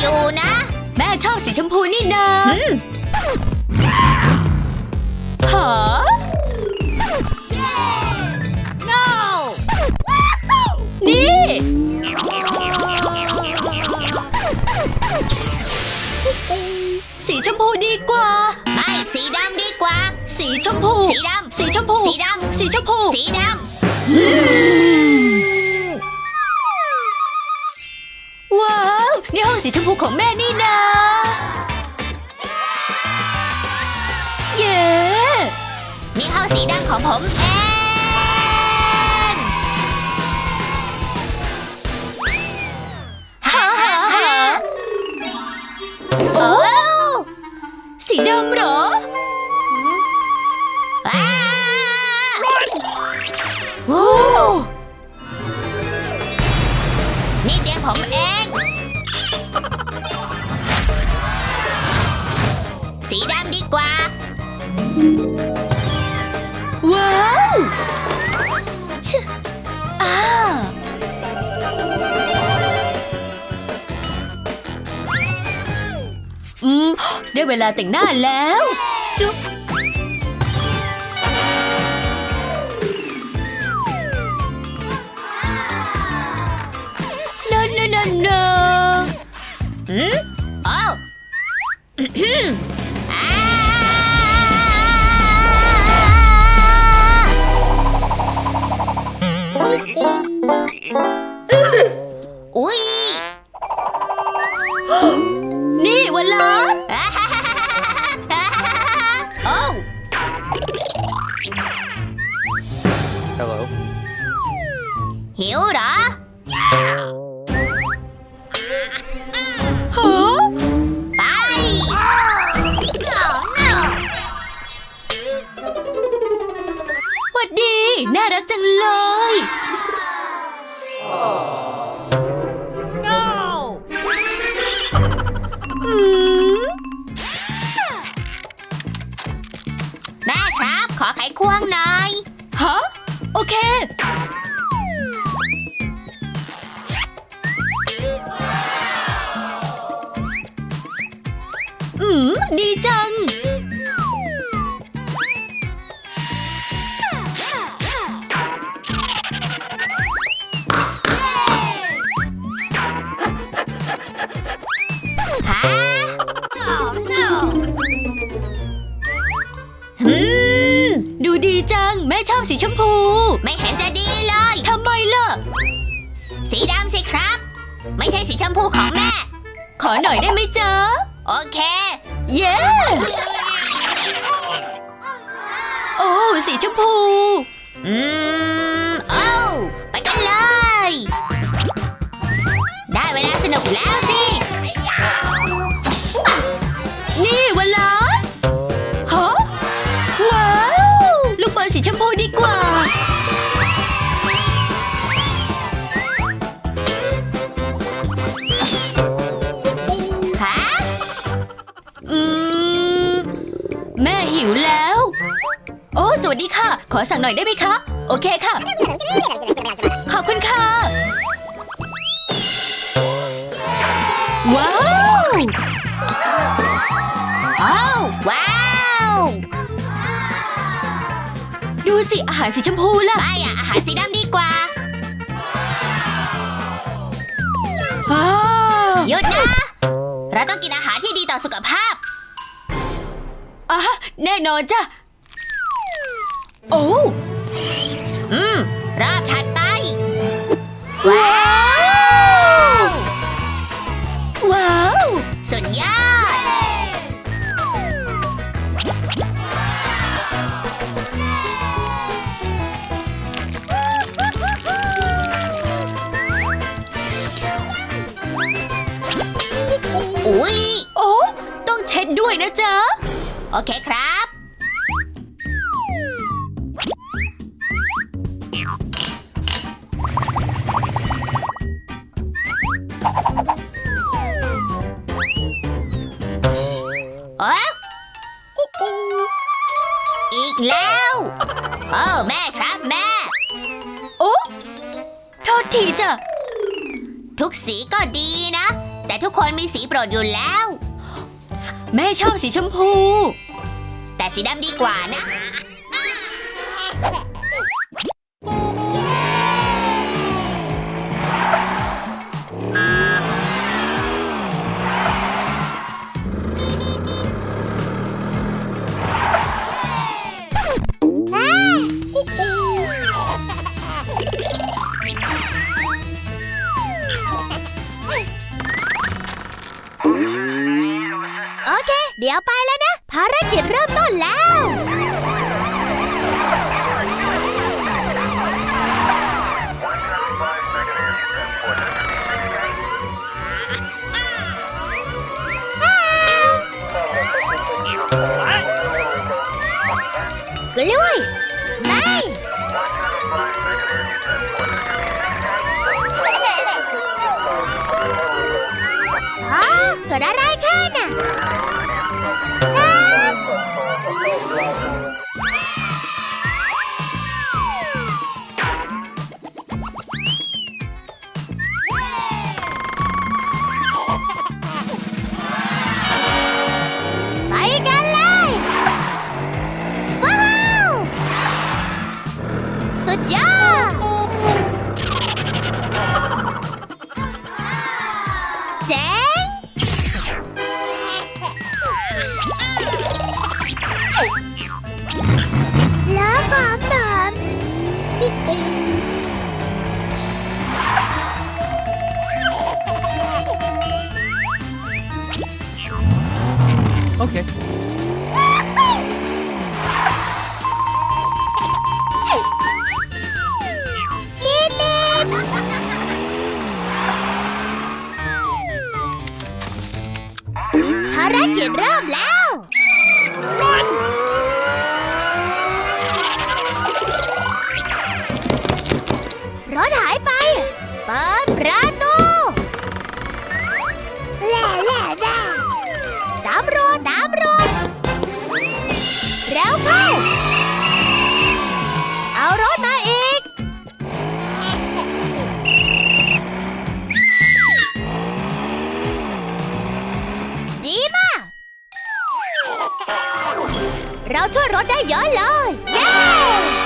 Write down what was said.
อยู่นะ แม่ชอบสีชมพูนี่นาหา no นี่ สีชมพูดีกว่า ไม่ สีดำดีกว่า สีชมพู สีดำ สีชมพู สีดสีชมพูำสีดว้ สีชมพูของแม่นี่นาเย้ำนี่ห้องสีดำของผมเอง ได้เวลาแต่งหน้าแล้ว จุ๊บนนนนนหืมโอ้อื้อหืออ่าอุ้ยนี่วันลอดอ่า หิวเหรอฮะไปหวัดดี น่ารักจังเลย อืม ดีจังฮะหืม ดูดีจัง แม่ชอบสีชมพู ไม่เห็นจะดีเลย ทำไมล่ะ สีดำสิครับ ไม่ใช่สีชมพูของแม่ ขอหน่อยได้ไหมจ๊ะ โอเค เย้ โอ้ สีชมพู อืม วัสดีค่ะ ขอสั่งหน่อยได้ไหมคะ โอเคค่ะ ขอบคุณค่ะ ว้าวโอ้วว้าว ดูสิ อาหารสีชมพูล่ะไม่อะอาหารสีดำดีกว่าว้าวหยุดนะ เราต้องกินอาหารที่ดีต่อสุขภาพ อะแน่นอนจ้ะ โอ้อืม รอบถัดไป ว้าว ว้าว สุดยอด อุ๊ย โอ้ ต้องเช็ดด้วยนะจ๊ะ โอเคครับ เอ๊ะอีกแล้วโอ้แม่ครับแม่ โอ้โทษทีจ้ะ ทุกสีก็ดีนะ แต่ทุกคนมีสีโปรดอยู่แล้ว แม่ชอบสีชมพู แต่สีดำดีกว่านะ เดี๋ยวไปแล้วนะ ภารกิจเริ่มต้นแล้ว กล้วยไม่ ฮะเกิดอะไรขึ้นอะ เจ๋งแล้วของผม Okay. ารกิจเริ่มแล้วรถหายไป เปิดประตูแล่แล่แล่ตามรถตามรถเร็วเข้า เอารถมาอีก ดีมาก เราช่วยรถได้เยอะเลย เย้